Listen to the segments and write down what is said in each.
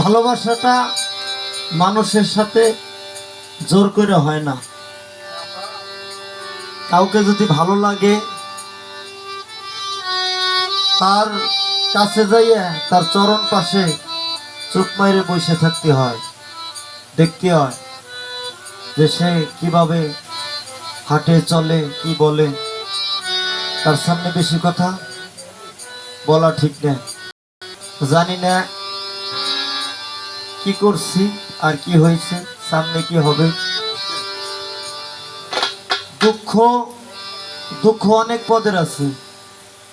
ভালোবাসাটা মানুষের সাথে জোর করে হয় না। কাউকে যদি ভালো লাগে, তার কাছে যাইয়া তার চরণ পাশে চোখ মাইরে বসে থাকতে হয়, দেখতে হয় যে সে কীভাবে হাটে, চলে, কি বলে। তার সামনে বেশি কথা বলা ঠিক না জানি না কি করছি আর কি হয়েছে, সামনে কি হবে? দুঃখ দুঃখ অনেক পদের আছে।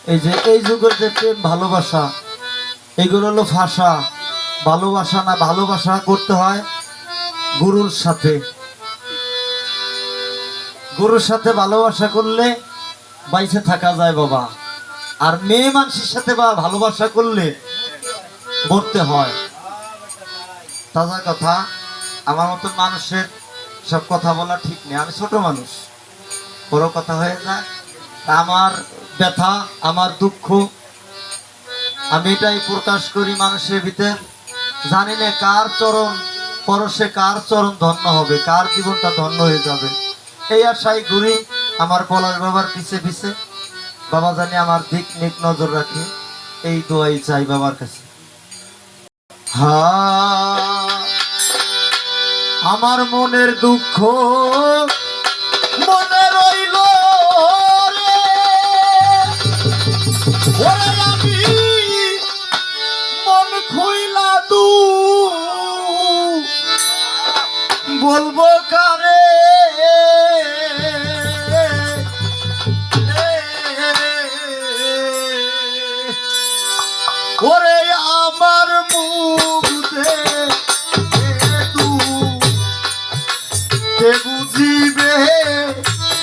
এই যে, এই যুগের যে প্রেম, ভালোবাসা, এগুলো হলো ভাষা। ভালোবাসা না ভালোবাসা করতে হয় গুরুর সাথে। গুরুর সাথে ভালোবাসা করলে বাইসে থাকা যায় বাবা। আর মেয়ে মানুষের সাথে বা ভালোবাসা করলে মরতে হয়। তাজা কথা, আমার মতো মানুষের সব কথা বলা ঠিক নেই। আমি ছোট মানুষ, বড় কথা হয়ে যায়। আমার ব্যথা, আমার দুঃখ, আমি এটাই প্রকাশ করি মানুষের ভিতর। জানি না কার চরণ পরশে কার চরণ ধন্য হবে, কার জীবনটা ধন্য হয়ে যাবে। এই আশাই ঘুরি আমার পলাশ বাবার পিছে পিছে। বাবা জানি আমার দিক নিক নজর রাখে, এই দোয়াই চাই বাবার কাছে। হা আমার মনের দুঃখ মনে রইল মন খুইলা দু। বলব কারে? ওরে আমার মুখ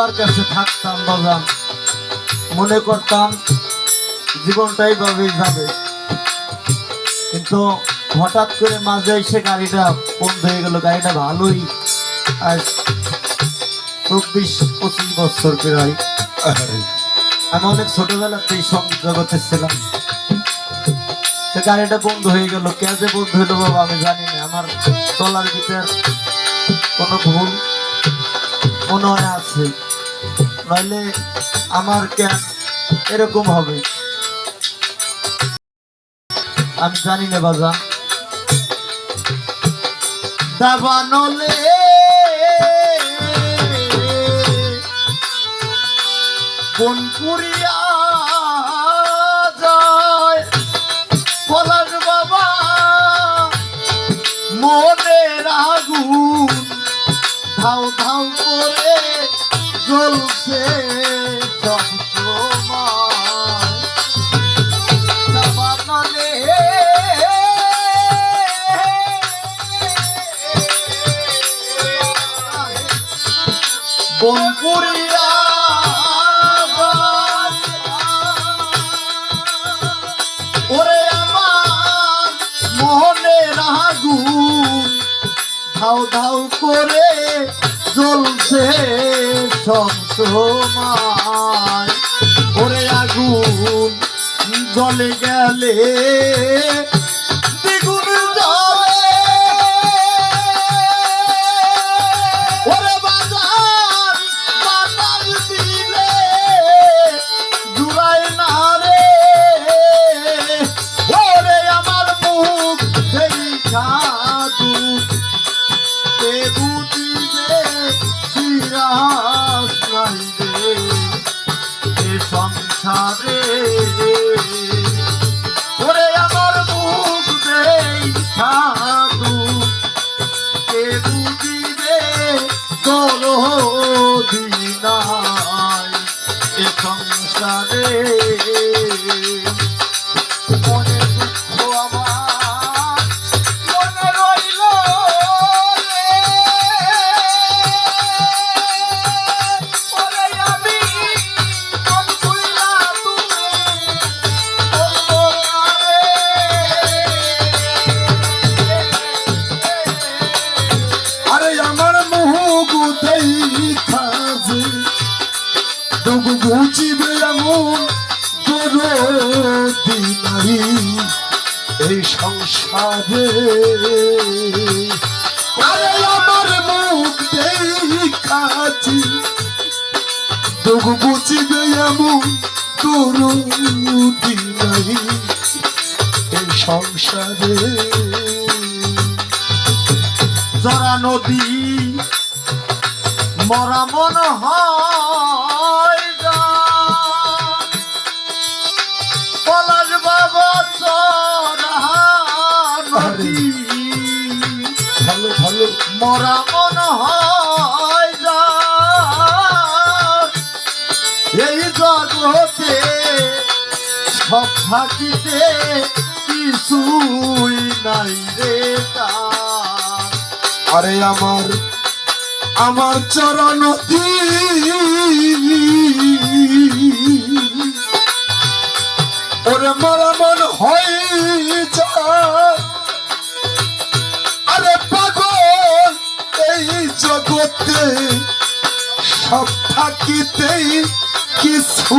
বাবার কাছে থাকতাম বাজান। মনে করতাম জীবনটা এইভাবেই যাবে। কিন্তু হঠাৎ করে মাঝে এসে গাড়িটা বন্ধ হয়ে গেল গাড়িটা ভালোই আজ চব্বিশ পঁচিশ বছর প্রায়। আমি অনেক ছোটবেলাতেই সংগীত জগতে ছিলাম। সে গাড়িটা বন্ধ হয়ে গেল কে যে বন্ধ হইল বাবা আমি জানি না। আমার চলার ভিতর কোনো ভুল মনে হয় আছে। নইলে আমার কেন এরকম হবে? আমি জানি না বাজা দাবানলে বনপুরিয়া ধাও ধাও করে জ্বলছে সবসময় ওরে আগুন জলে গেলে তোর নাই এই সংসারে। আরে আমার মুখ দেখাছি তবু এই সংসারে। জরা নদী, মরা মন হয় মরা মন হয়। এই জগতে সব থাকিতে কিছুই নাই রে আরে আমার আমার চরণ ওরে মরা মন হয়ে যায় জগতে সব থাকিতেই কিছু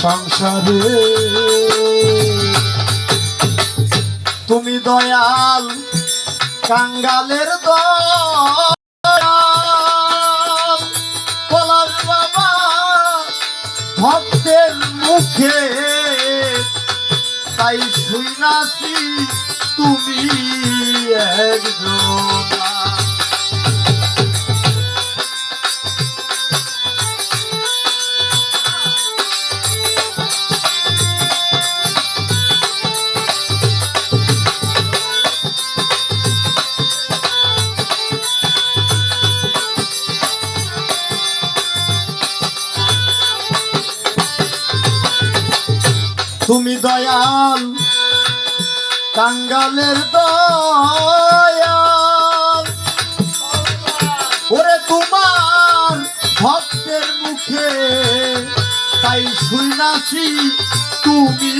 সংসারে। তুমি দয়াল কাঙ্গালের বাবা ভক্তের মুখে তাই শুই নাছি তুমি একজন। কাঙ্গালের দয়াল ওরে তোমার ভক্তের মুখে তাই শুই নাছি তুমি।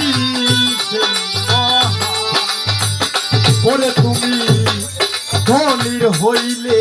ওরে তুমি ধনির হইলে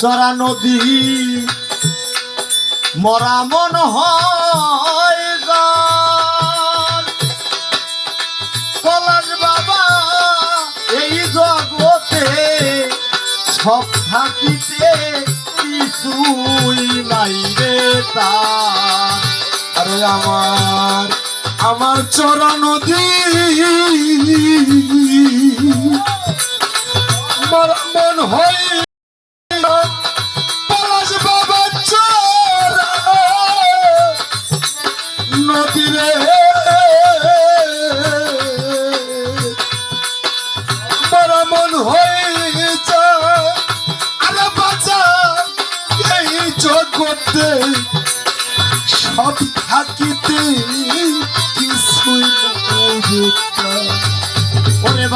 চরা নদী। মরা মন হয় বাবা, এই জগতে সব থাকিতে কিছুই নাই রে আরে আমার আমার চরা নদী। মর মন হই হই যায় আরে বাঁচা এই সব থাকিতে কিছুই ওরে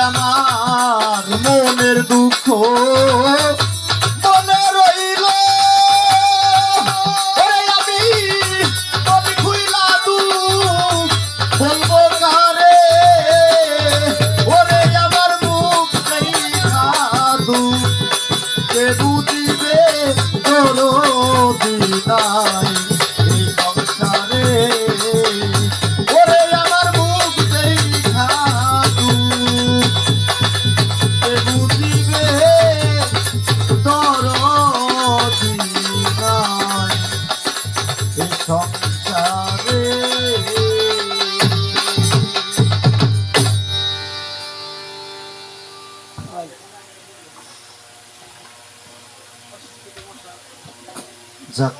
আমার মনের দুঃখ যাক,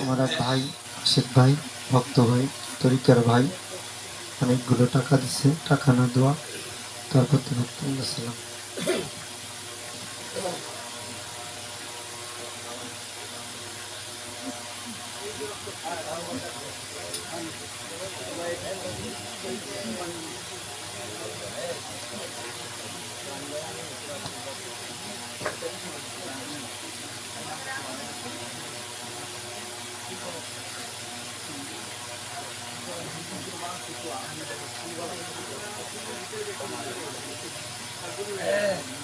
আমার ভাই শেখ ভাই, ভক্ত ভাই, তরিকার ভাই, অনেকগুলো টাকা দিছে, টাকা না দেওয়া, তারপর তো ভক্ত Yeah.